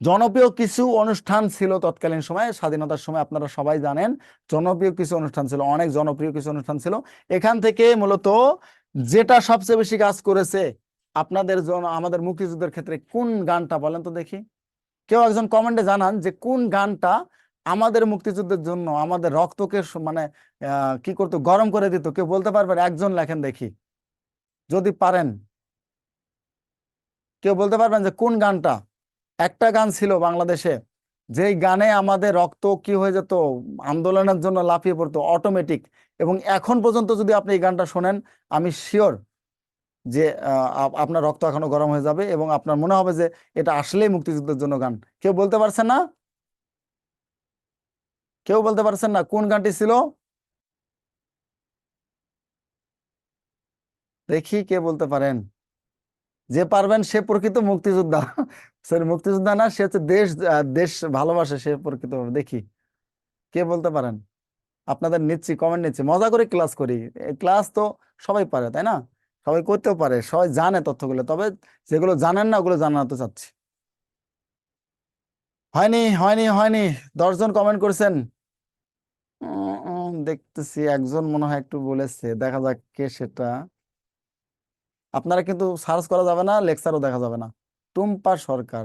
জনপ্রিয় কিছু অনুষ্ঠান ছিল তৎকালীন সময়ে, স্বাধীনতার সময় আপনারা সবাই জানেন, জনপ্রিয় কিছু অনুষ্ঠান ছিল, অনেক জনপ্রিয় কিছু অনুষ্ঠান ছিল। এখান থেকে মূলত যেটা সবচেয়ে বেশি কাজ করেছে আপনাদের জন্য আমাদের মুক্তিযুদ্ধের ক্ষেত্রে কোন গানটা বলেন তো দেখি। কেউ একজন কমেন্টে জানান যে কোন গানটা আমাদের মুক্তিযুদ্ধের জন্য, আমাদের রক্তকে মানে কি করতো, গরম করে দিত, কেউ বলতে পারবেন? একজন লেখেন দেখি। যদি পারেন। কেউ বলতে পারবেন যে কোন গানটা? একটা গান ছিল বাংলাদেশে, যেই গানে আমাদের রক্ত কি হয়ে যেত, আন্দোলনের জন্য লাফিয়ে পড়তো অটোমেটিক এবং এখন পর্যন্ত যদি আপনি এই গানটা শোনেন, আমি শিওর যে আপনার রক্ত এখনও গরম হয়ে যাবে এবং আপনার মনে হবে যে, এটা আসলেই মুক্তিযুদ্ধের জন্য গান। কেউ বলতে পারছেন না? কেউ বলতে পারছেন না কোন গানটি ছিল? দেখি কে বলতে পারেন। যে পারবেন সে প্রকৃত মুক্তিযোদ্ধা। সরি মুক্তিযোদ্ধা না, সে হচ্ছে দেশ দেশ ভালোবাসে সে প্রকৃত। দেখি, কে বলতে পারেন? আপনাদের নিচ্ছি কমেন্ট নিচ্ছি। মজা করে ক্লাস করি। ক্লাস তো সবাই পারে, তাই না? সবাই করতেও পারে, সবাই জানে তথ্যগুলো, তবে যেগুলো জানেন না, ওগুলো জানাতে চাচ্ছি। হয়নি হয়নি হয়নি, দশজন কমেন্ট করেছেন। দেখতেছি, একজন মনে হয় একটু বলেছে, দেখা যাক কে সেটা। আপনারা কিন্তু সার্চ করা যাবে না লেকচারও দেখা যাবে না। টুম্পা সরকার।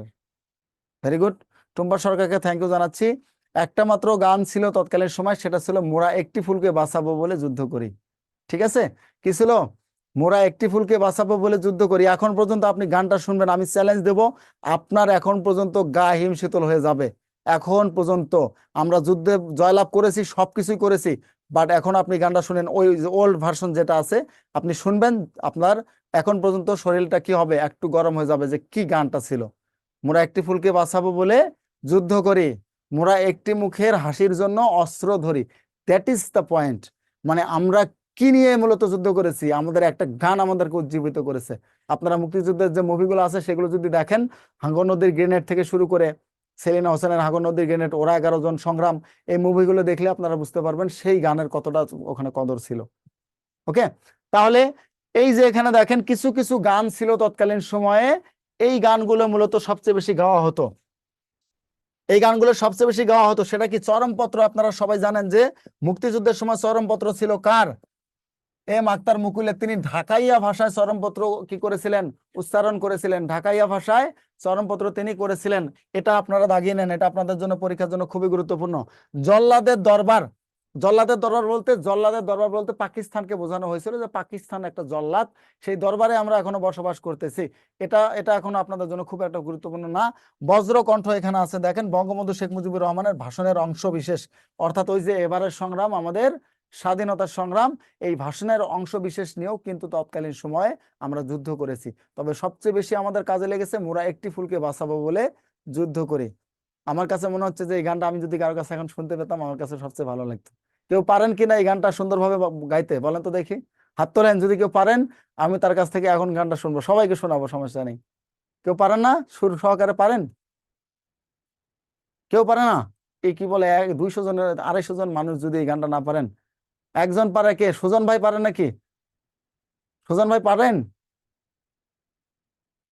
ভেরি গুড টুম্পা সরকারকে থ্যাংক ইউ জানাচ্ছি। একটা মাত্র গান ছিল তৎকালীন সময়, সেটা ছিল মোরা একটি ফুলকে বাঁচাবো বলে যুদ্ধ করি। ঠিক আছে? কি ছিল? মোরা একটি ফুলকে বাঁচাবো বলে যুদ্ধ করি। এখন পর্যন্ত আপনি গানটা শুনবেন, আমি চ্যালেঞ্জ দেব। আপনার এখন পর্যন্ত গা হিম শীতল হয়ে যাবে। এখন পর্যন্ত আমরা যুদ্ধে জয়লাভ করেছি, সবকিছুই করেছি। বাট এখন আপনি গানটা শুনেন, ওই ওল্ড ভার্সন যেটা আছে, আপনি শুনবেন, আপনার এখন পর্যন্ত শরীরটা কি হবে, একটু গরম হয়ে যাবে যে কি গানটা ছিল। মোরা একটি ফুলকে বাঁচাবো বলে যুদ্ধ করি, মোরা একটি মুখের হাসির জন্য অস্ত্র ধরি। দ্যাট ইজ দ্য পয়েন্ট মানে আমরা কি নিয়ে মূলত যুদ্ধ করেছি? আমাদের একটা গান আমাদেরকে উজ্জীবিত করেছে। আপনারা মুক্তিযুদ্ধের যে মুভিগুলো আছে, সেগুলো যদি দেখেন, হাঙ্গর নদীর গ্রেনেড থেকে শুরু করে সেলিনা হোসেনের হাগর নদীর গ্রেনেড, ওরা এগারো জন সংগ্রাম। এই মুভিগুলো দেখলে আপনারা বুঝতে পারবেন সেই গানের কতটা ওখানে কদর ছিল। ওকে? তাহলে এই যে এখানে দেখেন কিছু কিছু গান ছিল তৎকালীন সময়ে। এই গানগুলো মূলত সবচেয়ে বেশি গাওয়া হতো। এই গানগুলো সবচেয়ে বেশি গাওয়া হতো, সেটা কি চরমপত্র? আপনারা সবাই জানেন যে মুক্তিযুদ্ধের সময় চরমপত্র ছিল কার? এম আক্তার মুকুলের। তিনি ঢাকাইয়া ভাষায় চরমপত্র কি করেছিলেন? উচ্চারণ করেছিলেন ঢাকাইয়া ভাষায়, চরমপত্র তিনি করেছিলেন। এটা আপনারা দাগিয়ে নেন, এটা আপনাদের জন্য পরীক্ষার জন্য খুবই গুরুত্বপূর্ণ। জল্লাদের দরবার জল্লাদের দরবার বলতে, জল্লাদের দরবার বলতে পাকিস্তানকে বোঝানো হয়েছিল যে পাকিস্তান একটা জল্লাদ। সেই দরবারে আমরা এখনও বসবাস করতেছি। এটা এটা এখন আপনাদের জন্য খুব একটা গুরুত্বপূর্ণ না। বজ্রকণ্ঠ এখানে আছে, দেখেন, বঙ্গবন্ধু শেখ মুজিবুর রহমানের ভাষণের অংশ বিশেষ। অর্থাৎ ওই যে এবারের সংগ্রাম আমাদের স্বাধীনতার সংগ্রাম, এই ভাষণের অংশ বিশেষ নিয়েও কিন্তু তৎকালীন সময়ে আমরা যুদ্ধ করেছি। তবে সবচেয়ে বেশি আমাদের কাজে লেগেছে মোরা একটি ফুলকে বাঁচাবো বলে যুদ্ধ করি। আমার কাছে মনে হচ্ছে যে এই গানটা আমি যদি কারও কাছে এখন শুনতে পেতাম, আমার কাছে সবচেয়ে ভালো লাগতো। কেউ পারেন কিনা এই গানটা সুন্দরভাবে গাইতে, বলেন তো দেখি। হাত তোলেন, যদি কেউ পারেন, আমি তার কাছ থেকে এখন গানটা শুনব, সবাইকে শোনাবো, সমস্যা নেই। কেউ পারেন না? সুর সহকারে পারেন? কেউ পারে না? এই কি বলে, এক, দুইশো জনের, আড়াইশো জন মানুষ যদি এই গানটা না পারেন একজন পারে কে? সুজন ভাই পারে নাকি? সুজন ভাই পারেন?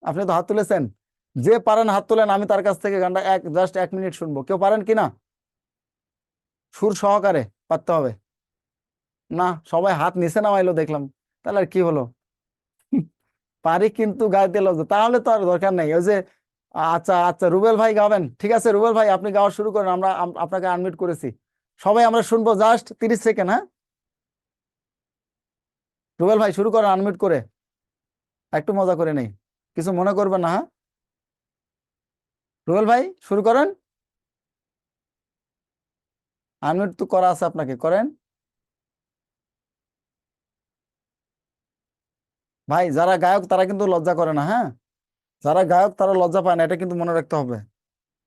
আপনি তো হাত তুলেছেন। যে পারেন হাত তুলেন, আমি তার কাছ থেকে গানটা এক জাস্ট এক মিনিট শুনব। কেউ পারেন কি না? সুর সহকারে পারতে হবে। না, সবাই হাত নিচে নামাইলো, দেখলাম। তাহলে আর কি হলো? পারি কিন্তু গাইতে লজ্জা। তাহলে তো আর দরকার নেই। ওই যে আচ্ছা আচ্ছা রুবেল ভাই গাবেন। ঠিক আছে, রুবেল ভাই, আপনি গাওয়া শুরু করেন। আমরা আপনাকে আনমিউট করেছি। সবাই আমরা শুনব জাস্ট তিরিশ সেকেন্ড হ্যাঁ? রুবেল ভাই, শুরু করেন আনমিউট করে। একটু মজা করে নেই। কিছু মনে করবেন না হ্যাঁ? রুবেল ভাই, শুরু করেন। আনমিউট তো করা আছে আপনাকে, করেন। ভাই, যারা গায়ক তারা কিন্তু লজ্জা করে না হ্যাঁ? যারা গায়ক তারা লজ্জা পায় না, এটা কিন্তু মনে রাখতে হবে।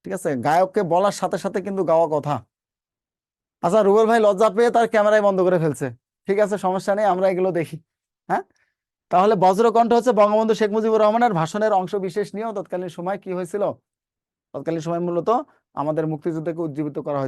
ঠিক আছে? গায়ককে বলার সাথে সাথে কিন্তু গাওয়া কথা। আচ্ছা রুবেল ভাই, লজ্জা পেয়ে তার ক্যামেরাই বন্ধ করে ফেলছে। ঠিক আছে, সমস্যা নেই, আমরা এগুলো দেখি। হ্যাঁ? তাহলে বজ্রকণ্ঠ হচ্ছে বঙ্গবন্ধু শেখ মুজিবুর রহমানের ভাষণের অংশ বিশেষ নিয়েও তৎকালীন সময় কি হয়েছিল? তৎকালীন সময় মূলত আমাদের মুক্তিযুদ্ধকে উজ্জীবিত করা